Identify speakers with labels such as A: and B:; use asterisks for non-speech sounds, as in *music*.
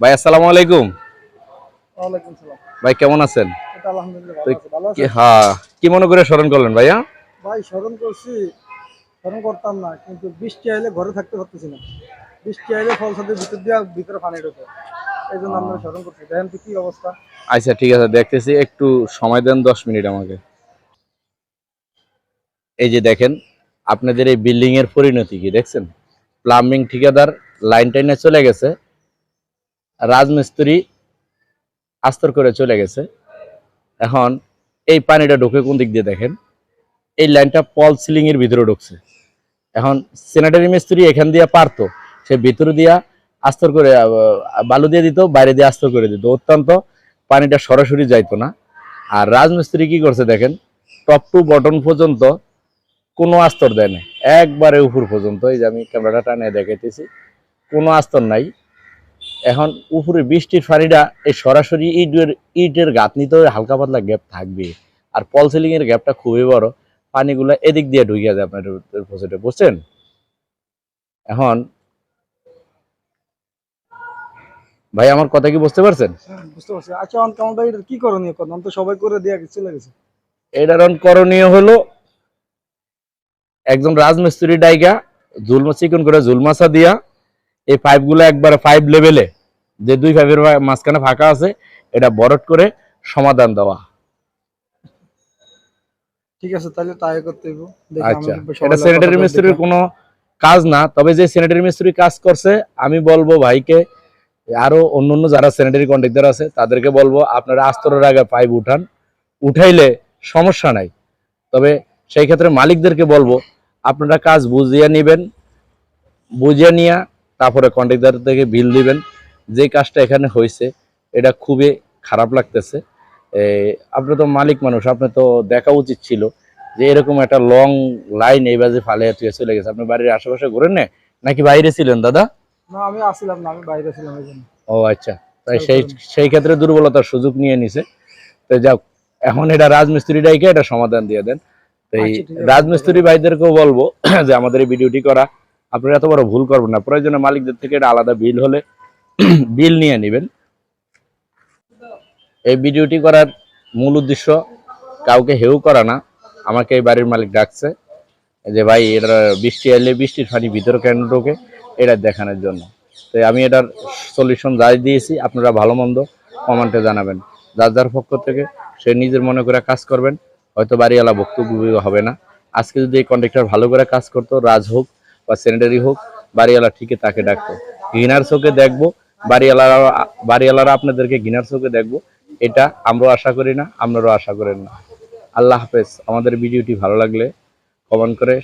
A: ভাই আসসালামু আলাইকুম। ভাই কেমন আছেন? হ্যাঁ কি মনে করে স্মরণ করলেন ভাইয়া?
B: ভাই স্মরণ করছি স্মরণ করতাম না কিন্তু বৃষ্টি আইলে ঘরে থাকতে পারতেছি না। বৃষ্টি আইলে ফল সাথে ভিতর দিয়ে ভিতরে পানি ঢোকে। এই জন্য আমরা স্মরণ করছি। দেখেন কি অবস্থা।
A: আচ্ছা ঠিক আছে দেখতেছি একটু সময় দেন দশ মিনিট আমাকে। এই যে দেখেন আপনাদের এই বিল্ডিং এর পরিণতি কি দেখছেন? প্লাম্বিং ঠিকাদার লাইন টাইনে চলে গেছে। রাজমিস্ত্রি আস্তর করে চলে গেছে। এখন এই পানিটা ঢুকে কোন দিক দিয়ে দেখেন? এই লাইনটা পল সিলিং এর ভিতরে ঢুকছে। এখন সেনেটারি মিস্ত্রি এখান দিয়ে পারতো, সে ভিতরে দিয়া আস্তর করে বালু দিয়ে দিত, বাইরে দিয়ে আস্তর করে দিত। অত্যন্ত পানিটা সরাসরি যাইতো না। আর রাজমিস্ত্রি কি করছে দেখেন? টপ টু বটন পর্যন্ত কোনো আস্তর দেয় না একবারে উপর পর্যন্ত। এই যে আমি ক্যামেরাটা টানিয়ে দেখাইতেছি। কোনো আস্তর নাই। এখন উপরে বৃষ্টির পানিটা এই সরাসরি ইটের ইটের গাঁথনিতে হালকা পাতলা গ্যাপ থাকবে। আর পল সিলিং এর গ্যাপটা খুবই বড়। পানিগুলো এদিক দিয়ে ঢুকে যায় আপনার পজিটে বুঝছেন? এখন ভাই আমার কথা কি বুঝতে পারছেন?
B: হ্যাঁ, বুঝতে পারছি। আচ্ছা অন ভাই কি করণীয় করলাম তো সবাই করে দিয়ে চলে গেছে।
A: এটার অন করণীয় হলো একজন রাজমিস্ত্রি ডাইগা জুলমা চিকন করে জুলমাসা দিয়া এই পাইপগুলো একবারে পাইপ লেভেলে যে দুই পাইপের মাঝখানে ফাঁকা আছে এটা বরট করে সমাধান দেওয়া।
B: ঠিক আছে তাহলে তাই করতে হইব।
A: আচ্ছা এটা
B: কথা
A: স্যানিটারি মিস্ত্রির কোনো কাজ না তবে যে স্যানিটারি মিস্ত্রি কাজ করছে আমি বলব ভাইকে আরও অন্য অন্য যারা স্যানিটারি কন্ট্রাক্টর আছে তাদেরকে বলব আপনারা আস্তরের আগে পাইপ উঠান। উঠাইলে সমস্যা নাই। তবে সেই ক্ষেত্রে মালিকদেরকে বলব আপনারা কাজ বুঝিয়ে নেবেন বুঝিয়ে নিয়ে তারপরে কন্ট্রাক্টর থেকে বিল দিবেন। যে কাজটা এখানে হয়েছে এটা খুবই খারাপ লাগতেছে। আপনি তো মালিক মানুষ আপনি তো দেখা উচিত ছিল যে এরকম একটা লং লাইন এই বাজে ফালে তুই চলে গেছে। আপনি বাড়ির আশেপাশে ঘুরেন না? নাকি বাইরে ছিলেন দাদা?
B: না আমি আসছিলাম না আমি বাইরে ছিলাম
A: ও আচ্ছা। তাই সেই সেই ক্ষেত্রে দুর্বলতার সুযোগ নিয়ে নিছে। তো যাক এখন এটা রাজমিস্ত্রি ডাইকে এটা সমাধান দিয়ে দেন। তো এই
B: আচ্ছা।
A: রাজমিস্ত্রি ভাইদেরকেও বলব *clears throat* যে আমাদের এই ভিডিওটি করা আপনারা এত বড় ভুল করবেন না। প্রয়োজনে মালিকদের থেকে এটা আলাদা বিল হলে *clears throat* বিল নিয়ে নেবেন। এই ভিডিওটি করার মূল উদ্দেশ্য, কাউকে হেউ করা না। আমাকে এই বাড়ির মালিক ডাকছে যে, ভাই এটা বৃষ্টি এলে বৃষ্টির পানি ভিতরে কেন ঢোকে? এটা দেখানোর জন্য। তো আমি এটার সলিউশন যাই দিয়েছি, আপনারা ভালো মন্দ কমেন্টে জানাবেন। যার যার পক্ষ থেকে সে নিজের মনে করে কাজ করবেন, হয়তো বাড়িওয়ালা বক্তব্য হবে না। আজকে যদি এই কন্ট্রাক্টর ভালো করে কাজ করতো, রাজ হোক বা স্যানিটারি হোক, বাড়িওয়ালা ঠিকই তাকে ডাকতো। ঘৃণার চোখে দেখব বাড়িওয়ালারা বাড়িওয়ালারা আপনাদেরকে ঘৃণার চোখে দেখব। এটা আমরাও আশা করি না আপনারাও আশা করেন না। আল্লাহ হাফেজ। আমাদের ভিডিওটি ভালো লাগলে কমেন্ট করে